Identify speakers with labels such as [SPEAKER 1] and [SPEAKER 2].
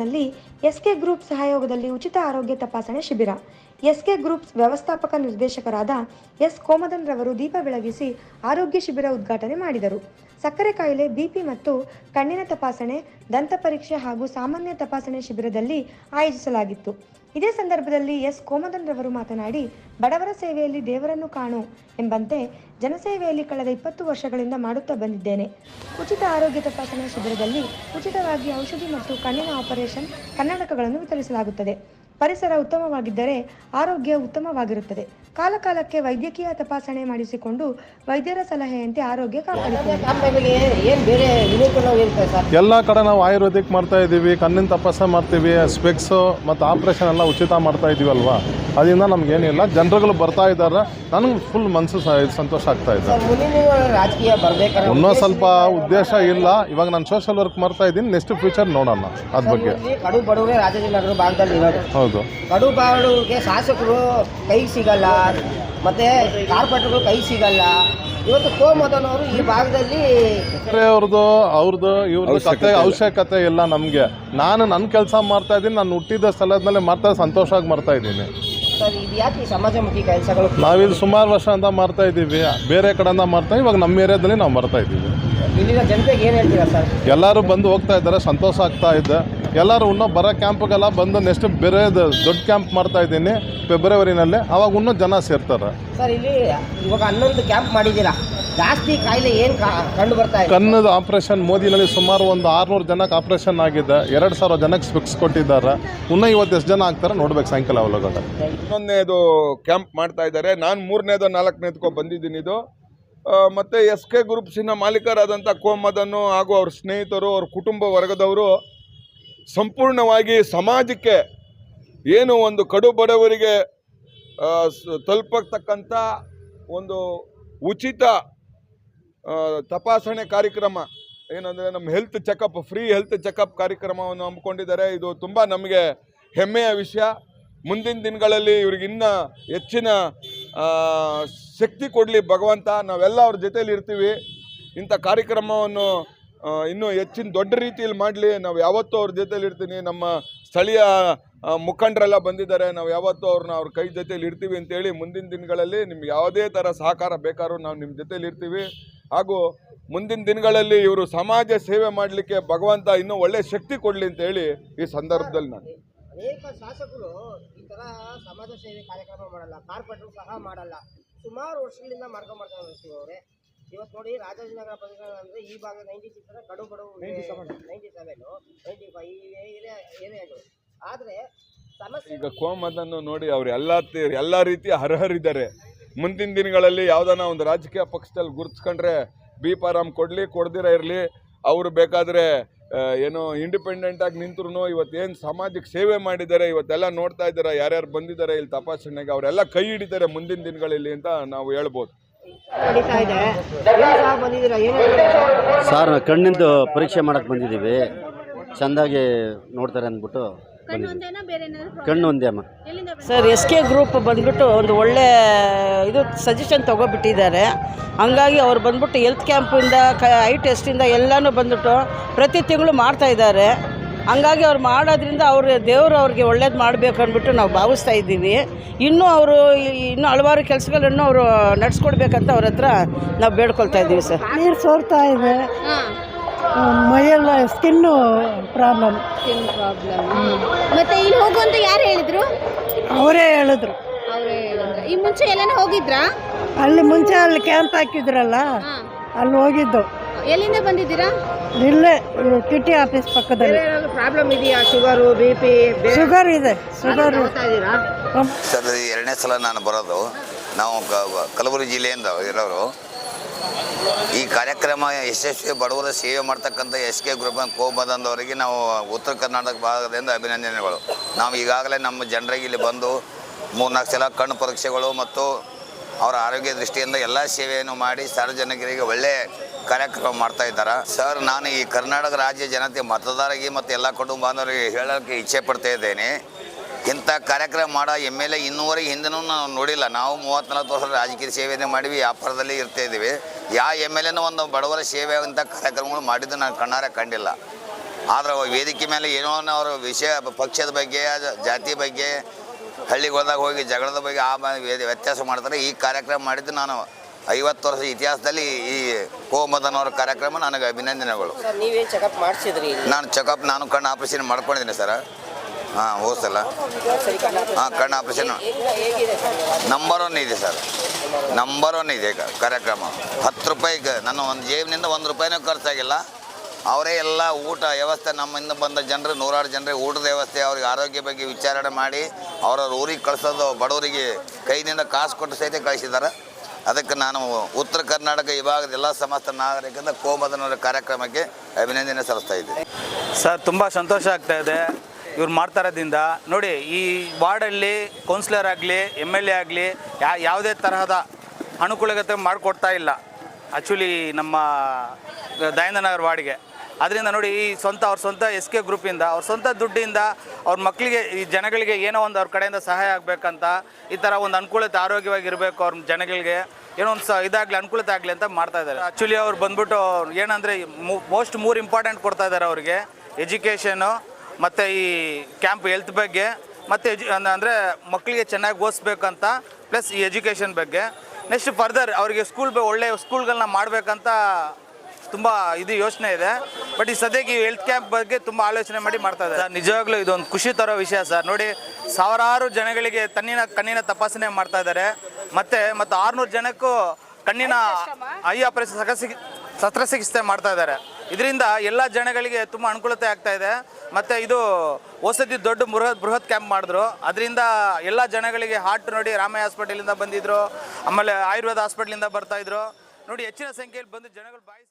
[SPEAKER 1] ವಾರ್ಡ್ನಲ್ಲಿ S K group ಸಹಯೋಗದಲ್ಲಿ ಉಚಿತ ಆರೋಗ್ಯ ತಪಾಸಣೆ ಶಿಬಿರ. ಎಸ್ಕೆ ಗ್ರೂಪ್ ವ್ಯವಸ್ಥಾಪಕ ನಿರ್ದೇಶಕರಾದ ಎಸ್. ಕೋಮದನ್ ರವರು ದೀಪ ಬೆಳಗಿಸಿ ಆರೋಗ್ಯ ಶಿಬಿರ ಉದ್ಘಾಟನೆ ಮಾಡಿದರು. ಸಕ್ಕರೆ ಕಾಯಿಲೆ ಬಿಪಿ ಮತ್ತು ಕಣ್ಣಿನ ತಪಾಸಣೆ ದಂತ ಪರೀಕ್ಷೆ ಹಾಗೂ ಸಾಮಾನ್ಯ ತಪಾಸಣೆ ಶಿಬಿರದಲ್ಲಿ ಆಯೋಜಿಸಲಾಗಿತ್ತು. ಇದೇ ಸಂದರ್ಭದಲ್ಲಿ ಎಸ್. ಕೋಮದನ್ ರವರು ಮಾತನಾಡಿ, ಬಡವರ ಸೇವೆಯಲ್ಲಿ ದೇವರನ್ನು ಕಾಣು ಎಂಬಂತೆ ಜನಸೇವೆಯಲ್ಲಿ ಕಳೆದ ಇಪ್ಪತ್ತು ವರ್ಷಗಳಿಂದ ಮಾಡುತ್ತಾ ಬಂದಿದ್ದೇನೆ. ಉಚಿತ ಆರೋಗ್ಯ ತಪಾಸಣಾ ಶಿಬಿರದಲ್ಲಿ ಉಚಿತವಾಗಿ ಔಷಧಿ ಮತ್ತು ಕಣ್ಣಿನ ಆಪರೇಷನ್ ಕನ್ನಡಕಗಳನ್ನು ವಿತರಿಸಲಾಗುತ್ತದೆ. ಪರಿಸರ ಉತ್ತಮವಾಗಿದ್ದರೆ ಆರೋಗ್ಯ ಉತ್ತಮವಾಗಿರುತ್ತದೆ. ಕಾಲಕಾಲಕ್ಕೆ ವೈದ್ಯಕೀಯ ತಪಾಸಣೆ ಮಾಡಿಸಿಕೊಂಡು ವೈದ್ಯರ ಸಲಹೆಯಂತೆ ಆರೋಗ್ಯ ಕಾಪಾಡಿಕೊಳ್ಳಿ.
[SPEAKER 2] ಎಲ್ಲ ಕಡೆ ನಾವು ಆಯುರ್ವೇದಿಕ್ ಮಾಡ್ತಾ ಇದ್ದೀವಿ ಕಣ್ಣಿನ ತಪಾಸಣೆ ಮಾಡ್ತೀವಿ ಸ್ಪೆಕ್ಸು ಮತ್ತು ಆಪ್ರೇಷನ್ ಎಲ್ಲ ಉಚಿತ ಮಾಡ್ತಾ ಇದೀವಿ ಅಲ್ವಾ? ಅದರಿಂದ ನಮಗೇನಿಲ್ಲ ಜನರುಗಳು ಬರ್ತಾ ಇದ್ದಾರೆ. ನನಗೆ ಫುಲ್ ಮನಸ್ಸು ಸಂತೋಷ ಆಗ್ತಾ ಇದೆ. ಇನ್ನೂ ಸ್ವಲ್ಪ ಉದ್ದೇಶ ಇಲ್ಲ. ಇವಾಗ ನಾನು ಸೋಷಲ್ ವರ್ಕ್ ಮಾಡ್ತಾ ಇದ್ದೀನಿ. ನೆಕ್ಸ್ಟ್ ಫ್ಯೂಚರ್ ನೋಡೋಣ. ಅದ್ರ ಬಗ್ಗೆ.
[SPEAKER 3] ಇಲ್ಲಿ
[SPEAKER 2] ಹೌದು.
[SPEAKER 3] ಕಡು ಬಡವರಿಗೆ ಶಾಸಕರು ಕೈ ಸಿಗಲ್ಲ ಮತ್ತೆ ಕಾರ್ಪೊರೇಟರ್ಗಳು ಕೈ ಸಿಗಲ್ಲ. ಇವತ್ತು ಕೋಮದನವರು ಈ ಭಾಗದಲ್ಲಿ
[SPEAKER 2] ಅವ್ರದ್ದು ಅವ್ರದ್ದು ಇವ್ರದ್ದು ಕತೆ ಅವಶ್ಯಕತೆ ಇಲ್ಲ. ನಮಗೆ. ನಾನು ನನ್ನ ಕೆಲಸ ಮಾಡ್ತಾ ಇದ್ದೀನಿ ನಾನು ಹುಟ್ಟಿದ ಸ್ಥಳದ ಮಾಡ್ತಾ ಸಂತೋಷವಾಗಿ ಮಾಡ್ತಾ ಇದ್ದೀನಿ.
[SPEAKER 3] ಸರ್ ಇದು ಯಾಕೆ ಈ ಸಮಾಜಮುಖಿ ಕೆಲಸಗಳು?
[SPEAKER 2] ನಾವಿಲ್ಲಿ ಸುಮಾರು ವರ್ಷದಿಂದ ಮಾಡ್ತಾ ಇದ್ದೀವಿ ಬೇರೆ ಕಡೆಯಿಂದ ಮಾಡ್ತಾ ಇವಾಗ ನಮ್ಮ ಏರಿಯಾದಲ್ಲಿ ನಾವು ಮಾಡ್ತಾ ಇದ್ದೀವಿ.
[SPEAKER 3] ಇಲ್ಲಿನ ಜನತೆಗೆ ಏನು ಹೇಳ್ತೀರಾ ಸರ್?
[SPEAKER 2] ಎಲ್ಲರೂ ಬಂದು ಹೋಗ್ತಾ ಇದ್ದಾರೆ ಸಂತೋಷ ಆಗ್ತಾ ಇದೆ. ಎಲ್ಲರೂ ಇನ್ನೂ ಬರೋ ಕ್ಯಾಂಪ್ಗೆಲ್ಲ ಬಂದು ನೆಕ್ಸ್ಟ್ ಬೇರೆ ದೊಡ್ಡ ಕ್ಯಾಂಪ್ ಮಾಡ್ತಾ ಇದ್ದೀನಿ ಫೆಬ್ರವರಿನಲ್ಲಿ ಅವಾಗ ಇನ್ನೂ ಜನ ಸೇರ್ತಾರೆ.
[SPEAKER 3] ಸರ್ ಇಲ್ಲಿ ಇವಾಗ ಹನ್ನೊಂದು ಕ್ಯಾಂಪ್ ಮಾಡಿದ್ದೀರಾ? ಜಾಸ್ತಿ ಕಾಯಿಲೆ ಏನು ಕಂಡು ಬರ್ತಾ ಇದೆ?
[SPEAKER 2] ಕಣ್ಣದ ಆಪ್ರೇಷನ್ ಮೋದಿನಲ್ಲಿ ಸುಮಾರು ಒಂದು ಆರುನೂರು ಜನಕ್ಕೆ ಆಪ್ರೇಷನ್ ಆಗಿದೆ. ಎರಡು ಸಾವಿರ ಜನಕ್ಕೆ ಸ್ಪೆಕ್ಸ್ ಕೊಟ್ಟಿದ್ದಾರೆ. ಇನ್ನೂ ಇವತ್ತು ಎಷ್ಟು ಜನ ಆಗ್ತಾರೆ ನೋಡ್ಬೇಕು ಸಾಯಂಕಾಲ ಒಳಗಡೆ
[SPEAKER 4] ಇನ್ನೊಂದನೇದು ಕ್ಯಾಂಪ್ ಮಾಡ್ತಾ ಇದ್ದಾರೆ. ನಾನು ಮೂರನೇದು ನಾಲ್ಕನೇದಕ್ಕೋ ಬಂದಿದ್ದೀನಿ ಇದು. ಮತ್ತು ಮತ್ತೆ ಎಸ್ ಕೆ ಗ್ರೂಪ್ಸಿನ ಮಾಲೀಕರಾದಂಥ ಕೋಮದನ್ನು ಹಾಗೂ ಅವ್ರ ಸ್ನೇಹಿತರು ಅವ್ರ ಕುಟುಂಬ ವರ್ಗದವರು ಸಂಪೂರ್ಣವಾಗಿ ಸಮಾಜಕ್ಕೆ ಏನು ಒಂದು ಕಡು ಬಡವರಿಗೆ ತಲುಪತಕ್ಕಂಥ ಒಂದು ಉಚಿತ ತಪಾಸಣೆ ಕಾರ್ಯಕ್ರಮ, ಏನಂದರೆ ನಮ್ಮ health checkup free health checkup ಕಾರ್ಯಕ್ರಮವನ್ನು ಹಮ್ಮಿಕೊಂಡಿದ್ದಾರೆ. ಇದು ತುಂಬ ನಮಗೆ ಹೆಮ್ಮೆಯ ವಿಷಯ. ಮುಂದಿನ ದಿನಗಳಲ್ಲಿ ಇವ್ರಿಗೆ ಇನ್ನೂ ಹೆಚ್ಚಿನ ಶಕ್ತಿ ಕೊಡಲಿ ಭಗವಂತ. ನಾವೆಲ್ಲ ಅವ್ರ ಜೊತೇಲಿ ಇರ್ತೀವಿ. ಇಂಥ ಕಾರ್ಯಕ್ರಮವನ್ನು ಇನ್ನೂ ಹೆಚ್ಚಿನ ದೊಡ್ಡ ರೀತಿಯಲ್ಲಿ ಮಾಡಲಿ. ನಾವು ಯಾವತ್ತೂ ಅವ್ರ ಜೊತೇಲಿ ಇರ್ತೀನಿ. ನಮ್ಮ ಸ್ಥಳೀಯ ಮುಖಂಡರೆಲ್ಲ ಬಂದಿದ್ದಾರೆ. ನಾವು ಯಾವತ್ತೂ ಅವ್ರನ್ನ ಅವ್ರ ಕೈ ಜೊತೇಲಿ ಇರ್ತೀವಿ ಅಂತೇಳಿ ಮುಂದಿನ ದಿನಗಳಲ್ಲಿ ನಿಮ್ಗೆ ಯಾವುದೇ ಥರ ಸಹಕಾರ ಬೇಕಾದ್ರೂ ನಾವು ನಿಮ್ಮ ಜೊತೇಲಿ ಇರ್ತೀವಿ. ಹಾಗೂ ಮುಂದಿನ ದಿನಗಳಲ್ಲಿ ಇವರು ಸಮಾಜ ಸೇವೆ ಮಾಡಲಿಕ್ಕೆ ಭಗವಂತ ಇನ್ನೂ ಒಳ್ಳೆ ಶಕ್ತಿ ಕೊಡಲಿ ಅಂತ ಹೇಳಿ ಈ ಸಂದರ್ಭದಲ್ಲಿ ನಾನು.
[SPEAKER 3] ಅನೇಕ ಶಾಸಕರು ಈ ತರ ಸಮಾಜ ಸೇವೆ ಕಾರ್ಯಕ್ರಮ ಮಾಡಲ್ಲ, ಕಾರ್ಪೊರೇಟರ್ ಸಹ ಮಾಡಲ್ಲ. ಸುಮಾರು ವರ್ಷಗಳಿಂದ ಅವರೇ ಇವತ್ತು ನೋಡಿ ರಾಜಾಜಿನಗರ ಪ್ರದೇಶ ಅಂದ್ರೆ ಈ ಭಾಗ ನೈಂಟಿ ಸಿಕ್ಸ್ ಕಡು ಬಡವು ninety seven ninety five area ಏರಿಯಾಗಳು. ಆದ್ರೆ ಸಮಸ್ಯೆ
[SPEAKER 4] ಈಗ ಕೋಮದನ್ನು ನೋಡಿ ಅವ್ರು ಎಲ್ಲ ಎಲ್ಲ ರೀತಿಯ ಅರ್ಹರಿದ್ದಾರೆ ಮುಂದಿನ ದಿನಗಳಲ್ಲಿ ಯಾವ್ದಾನ ಒಂದು ರಾಜಕೀಯ ಪಕ್ಷದಲ್ಲಿ ಗುರುತಿಸ್ಕೊಂಡ್ರೆ ಬಿ ಪಾರಾಮ್ ಕೊಡಲಿ ಕೊಡ್ದಿರ ಇರಲಿ. ಅವರು ಬೇಕಾದರೆ ಏನೋ ಇಂಡಿಪೆಂಡೆಂಟ್ ಆಗಿ ನಿಂತ್ರು ಇವತ್ತೇನು ಸಮಾಜಕ್ಕೆ ಸೇವೆ ಮಾಡಿದ್ದಾರೆ ಇವತ್ತೆಲ್ಲ ನೋಡ್ತಾ ಇದ್ದಾರೆ ಯಾರ್ಯಾರು ಬಂದಿದ್ದಾರೆ ಇಲ್ಲಿ ತಪಾಸಣೆಗೆ ಅವರೆಲ್ಲ ಕೈ ಹಿಡಿತಾರೆ ಮುಂದಿನ ದಿನಗಳಲ್ಲಿ ಅಂತ ನಾವು ಹೇಳ್ಬೋದು.
[SPEAKER 5] ಸರ್ ಕಣ್ಣಿಂದು ಪರೀಕ್ಷೆ ಮಾಡಕ್ಕೆ ಬಂದಿದ್ದೀವಿ. ಚೆಂದಾಗಿ ನೋಡ್ತಾರೆ ಅಂದ್ಬಿಟ್ಟು ಕಣ್ಣು ಒಂದೇ ಅಮ್ಮ.
[SPEAKER 6] ಸರ್, ಎಸ್ ಕೆ ಗ್ರೂಪ್ ಬಂದ್ಬಿಟ್ಟು ಒಂದು ಒಳ್ಳೆ ಇದು ಸಜೆಷನ್ ತಗೋಬಿಟ್ಟಿದ್ದಾರೆ. ಹಂಗಾಗಿ ಅವ್ರು ಬಂದ್ಬಿಟ್ಟು ಹೆಲ್ತ್ ಕ್ಯಾಂಪಿಂದ ಕ ಐ ಟೆಸ್ಟಿಂದ ಎಲ್ಲನೂ ಬಂದ್ಬಿಟ್ಟು ಪ್ರತಿ ತಿಂಗಳು ಮಾಡ್ತಾ ಇದ್ದಾರೆ. ಹಂಗಾಗಿ ಅವ್ರು ಮಾಡೋದ್ರಿಂದ ಅವ್ರ ದೇವರು ಅವ್ರಿಗೆ ಒಳ್ಳೇದು ಮಾಡಬೇಕು ಅಂದ್ಬಿಟ್ಟು ನಾವು ಭಾವಿಸ್ತಾ ಇದ್ದೀವಿ. ಇನ್ನೂ ಅವರು ಇನ್ನೂ ಹಲವಾರು ಕೆಲಸಗಳನ್ನು ಅವರು ನಡೆಸ್ಕೊಡ್ಬೇಕಂತ ಅವ್ರ ಹತ್ರ ನಾವು ಬೇಡ್ಕೊಳ್ತಾ ಇದ್ದೀವಿ ಸರ್.
[SPEAKER 7] ನೀರು ಸೋರ್ತಾ ಇದೆ. ಮೈಯೆಲ್ಲ ಸ್ಕಿನ್ನು ಪ್ರಾಬ್ಲಮ್.
[SPEAKER 8] Skin problem. ಮತ್ತೆ ಇಲ್ಲಿ ಹೋಗು ಅಂತ ಯಾರು ಹೇಳಿದ್ರು?
[SPEAKER 7] ಅವರೇ ಹೇಳಿದ್ರು.
[SPEAKER 8] ಅವರೇ ಹೇಳಿದ್ರು. ಈ ಮುಂಚೆ ಎಲ್ಲಾನ ಹೋಗಿದ್ರಾ?
[SPEAKER 7] ಅಲ್ಲಿ ಮುಂಚೆ ಅಲ್ಲಿ ಕ್ಯಾಂಪ್ ಹಾಕಿದ್ರಲ್ಲ ಅಲ್ಲಿ ಹೋಗಿದ್ದು.
[SPEAKER 8] ಎಲ್ಲಿಂದ ಬಂದಿದ್ದೀರಾ?
[SPEAKER 7] ಇಲ್ಲೇ ಕಿಟಿ ಆಫೀಸ್ ಪಕ್ಕದಲ್ಲಿ.
[SPEAKER 3] ಪ್ರಾಬ್ಲಮ್ ಇದೆಯಾ? ಶುಗರು ಬಿ ಪಿ
[SPEAKER 7] ಶುಗರ್ ಇದೆ ಶುಗರ್
[SPEAKER 9] ಸರ್ ಇದು ಎರಡನೇ ಸಲ ನಾನು ಬರೋದು ನಾವು ಕ- ಕಲಬುರಗಿ ಜಿಲ್ಲೆಯಿಂದ ಇರೋರು. ಈ ಕಾರ್ಯಕ್ರಮ ಯಶಸ್ವಿ ಬಡವರ ಸೇವೆ ಮಾಡ್ತಕ್ಕಂಥ ಎಸ್ ಕೆ ಗ್ರೂಪ್ ಕೋಬಂದವರಿಗೆ ನಾವು ಉತ್ತರ ಕರ್ನಾಟಕ ಭಾಗದಿಂದ ಅಭಿನಂದನೆಗಳು. ನಾವು ಈಗಾಗಲೇ ನಮ್ಮ ಜನರಿಗೆ ಇಲ್ಲಿ ಬಂದು ಮೂರ್ನಾಲ್ಕು ಸಲ ಕಣ್ಣು ಪರೀಕ್ಷೆಗಳು ಮತ್ತು ಅವರ ಆರೋಗ್ಯ ದೃಷ್ಟಿಯಿಂದ ಎಲ್ಲ ಸೇವೆಯನ್ನು ಮಾಡಿ ಸಾರ್ವಜನಿಕರಿಗೆ ಒಳ್ಳೆಯ ಕಾರ್ಯಕ್ರಮ ಮಾಡ್ತಾ ಇದ್ದಾರೆ? ಸರ್, ನಾನು ಈ ಕರ್ನಾಟಕ ರಾಜ್ಯ ಜನತೆ, ಮತದಾರರಿಗೆ ಮತ್ತು ಎಲ್ಲ ಕುಟುಂಬ ಬಾಂಧವರಿಗೆ ಹೇಳೋಕ್ಕೆ ಇಚ್ಛೆ ಪಡ್ತಾ ಇದ್ದೇನೆ. ಇಂಥ ಕಾರ್ಯಕ್ರಮ ಮಾಡೋ ಎಂ ಎಲ್ ಎ ಇನ್ನೂವರೆಗೆ ಹಿಂದೆನೂ ನಾವು ನೋಡಿಲ್ಲ. ನಾವು ಮೂವತ್ತು ನಲ್ವತ್ತು ವರ್ಷ ರಾಜಕೀಯ ಸೇವೆಯನ್ನು ಮಾಡಿವಿ, ವ್ಯಾಪಾರದಲ್ಲಿ ಇರ್ತಾ ಇದ್ದೀವಿ. ಯಾವ ಎಂ ಎಲ್ ಎನೂ ಒಂದು ಬಡವರ ಸೇವೆ ಅಂತ ಕಾರ್ಯಕ್ರಮಗಳು ಮಾಡಿದ್ದು ನಾನು ಕಣ್ಣಾರೆ ಕಂಡಿಲ್ಲ. ಆದರೆ ವೇದಿಕೆ ಮೇಲೆ ಏನೋ ಅವರ ವಿಷಯ, ಪಕ್ಷದ ಬಗ್ಗೆ ಜಾತಿ ಬಗ್ಗೆ, ಹಳ್ಳಿಗಳ್ದಾಗ ಹೋಗಿ ಜಗಳದ ಬಗ್ಗೆ ಆ ವ್ಯತ್ಯಾಸ ಮಾಡ್ತಾರೆ. ಈ ಕಾರ್ಯಕ್ರಮ ಮಾಡಿದ್ದು ನಾನು ಐವತ್ತು ವರ್ಷ ಇತಿಹಾಸದಲ್ಲಿ ಈ ಕೋಮದನವರ ಕಾರ್ಯಕ್ರಮ ನನಗೆ ಅಭಿನಂದನೆಗಳು.
[SPEAKER 3] ನೀವೇ ಚೆಕಪ್ ಮಾಡಿಸಿದ್ರಿ
[SPEAKER 9] ನಾನು ಚೆಕಪ್ ನಾನು ಕಣ್ಣು ಆಪರೇಷನ್ ಮಾಡ್ಕೊಂಡಿದ್ದೀನಿ ಸರ್. ಹಾಂ ಹೋಸಲ್ಲ ಹಾಂ ಕಣ್ಣು ಆಪರೇಷನ್ ನಂಬರ್ ಒನ್ ಇದೆ ಸರ್. ನಂಬರ್ ಒನ್ ಇದೆ ಕಾರ್ಯಕ್ರಮ. ಹತ್ತು ರೂಪಾಯಿಗೆ ನನ್ನ ಒಂದು ಜೇಬಿನಿಂದ ಒಂದು ರೂಪಾಯಿನೂ ಖರ್ಚಾಗಿಲ್ಲ. ಅವರೇ ಎಲ್ಲ ಊಟ ವ್ಯವಸ್ಥೆ ನಮ್ಮಿಂದ ಬಂದ ಜನರು ನೂರಾರು ಜನರಿಗೆ ಊಟದ ವ್ಯವಸ್ಥೆ ಅವ್ರಿಗೆ ಆರೋಗ್ಯ ಬಗ್ಗೆ ವಿಚಾರಣೆ ಮಾಡಿ ಅವ್ರವ್ರ ಊರಿಗೆ ಕಳಿಸೋದು ಬಡವರಿಗೆ ಕೈನಿಂದ ಕಾಸು ಕೊಟ್ಟು ಸಹಿತ ಕಳಿಸಿದ್ದಾರೆ. ಅದಕ್ಕೆ ನಾನು ಉತ್ತರ ಕರ್ನಾಟಕ ವಿಭಾಗದ ಎಲ್ಲ ಸಮಸ್ತ ನಾಗರಿಕರಿಂದ ಕೋಮದನವರ ಕಾರ್ಯಕ್ರಮಕ್ಕೆ ಅಭಿನಂದನೆ ಸಲ್ಲಿಸ್ತಾ ಇದ್ದೀನಿ.
[SPEAKER 10] ಸರ್, ತುಂಬ ಸಂತೋಷ ಆಗ್ತಾ ಇದೆ. ಇವ್ರು ಮಾಡ್ತಾ ನೋಡಿ, ಈ ವಾರ್ಡಲ್ಲಿ ಕೌನ್ಸಿಲರ್ ಆಗಲಿ ಎಂ ಎಲ್ ಎ ಆಗಲಿ, ಯಾ, ಯಾವುದೇ ತರಹದ ಅನುಕೂಲತೆ ಮಾಡಿಕೊಡ್ತಾ ಇಲ್ಲ. ಆ್ಯಕ್ಚುಲಿ ನಮ್ಮ ದಯಾನಂದನಗರ ವಾರ್ಡ್ಗೆ. ಅದರಿಂದ ನೋಡಿ, ಈ ಸ್ವಂತ, ಅವ್ರ ಸ್ವಂತ ಎಸ್ ಕೆ ಗ್ರೂಪಿಂದ ಅವ್ರ ಸ್ವಂತ ದುಡ್ಡಿಂದ ಅವ್ರ ಮಕ್ಕಳಿಗೆ ಈ ಜನಗಳಿಗೆ ಏನೋ ಒಂದು ಅವ್ರ ಕಡೆಯಿಂದ ಸಹಾಯ ಆಗಬೇಕಂತ, ಈ ಥರ ಒಂದು ಅನುಕೂಲತೆ ಆರೋಗ್ಯವಾಗಿರಬೇಕು ಅವ್ರ ಜನಗಳಿಗೆ. ಏನೋ ಒಂದು ಸ ಇದಾಗಲಿ, ಅನುಕೂಲತೆ ಆಗಲಿ ಅಂತ ಮಾಡ್ತಾ ಇದ್ದಾರೆ. ಆ್ಯಕ್ಚುಲಿ ಅವ್ರು ಬಂದ್ಬಿಟ್ಟು ಏನಂದರೆ ಮೋಸ್ಟ್ ಮೂರು ಇಂಪಾರ್ಟೆಂಟ್ ಕೊಡ್ತಾ ಇದ್ದಾರೆ ಅವ್ರಿಗೆ. ಎಜುಕೇಷನು ಮತ್ತು ಈ ಕ್ಯಾಂಪ್ ಹೆಲ್ತ್ ಬಗ್ಗೆ, ಮತ್ತು ಎಜು ಅಂದರೆ ಮಕ್ಕಳಿಗೆ ಚೆನ್ನಾಗಿ ಓದಿಸ್ಬೇಕಂತ ಪ್ಲಸ್ ಈ ಎಜುಕೇಷನ್ ಬಗ್ಗೆ. ನೆಕ್ಸ್ಟ್ ಫರ್ದರ್ ಅವರಿಗೆ ಸ್ಕೂಲ್ ಒಳ್ಳೆಯ ಸ್ಕೂಲ್ಗಳನ್ನ ಮಾಡಬೇಕಂತ ತುಂಬ ಇದು ಯೋಚನೆ ಇದೆ. ಬಟ್ ಈ ಸದ್ಯಕ್ಕೆ ಈ ಹೆಲ್ತ್ ಕ್ಯಾಂಪ್ ಬಗ್ಗೆ ತುಂಬ ಆಲೋಚನೆ ಮಾಡಿ ಮಾಡ್ತಾ ಇದ್ದಾರೆ. ನಿಜವಾಗ್ಲೂ ಇದೊಂದು ಖುಷಿ ತರೋ ವಿಷಯ ಸರ್. ನೋಡಿ, ಸಾವಿರಾರು ಜನಗಳಿಗೆ ತನ್ನಿನ ಕಣ್ಣಿನ ತಪಾಸಣೆ ಮಾಡ್ತಾ ಇದ್ದಾರೆ. ಮತ್ತೆ, ಮತ್ತು ಆರುನೂರು ಜನಕ್ಕೂ ಕಣ್ಣಿನ ಐ ಆಪರೇಷನ್ ಸಕಸಿ ಶಸ್ತ್ರಚಿಕಿತ್ಸೆ ಮಾಡ್ತಾ ಇದ್ದಾರೆ. ಇದರಿಂದ ಎಲ್ಲ ಜನಗಳಿಗೆ ತುಂಬ ಅನುಕೂಲತೆ ಆಗ್ತಾ ಇದೆ. ಮತ್ತು ಇದು ಹೊಸದಿ ದೊಡ್ಡ ಬೃಹತ್ ಬೃಹತ್ ಕ್ಯಾಂಪ್ ಮಾಡಿದ್ರು. ಅದರಿಂದ ಎಲ್ಲ ಜನಗಳಿಗೆ ಹಾರ್ಟ್ ನೋಡಿ ರಾಮಯ್ಯ ಹಾಸ್ಪಿಟಲಿಂದ ಬಂದಿದ್ರು. ಆಮೇಲೆ ಆಯುರ್ವೇದ ಹಾಸ್ಪಿಟ್ಲಿಂದ ಬರ್ತಾ ಇದ್ರು. ನೋಡಿ, ಹೆಚ್ಚಿನ ಸಂಖ್ಯೆಯಲ್ಲಿ ಬಂದು ಜನಗಳು ಬಾಯಿಸಿ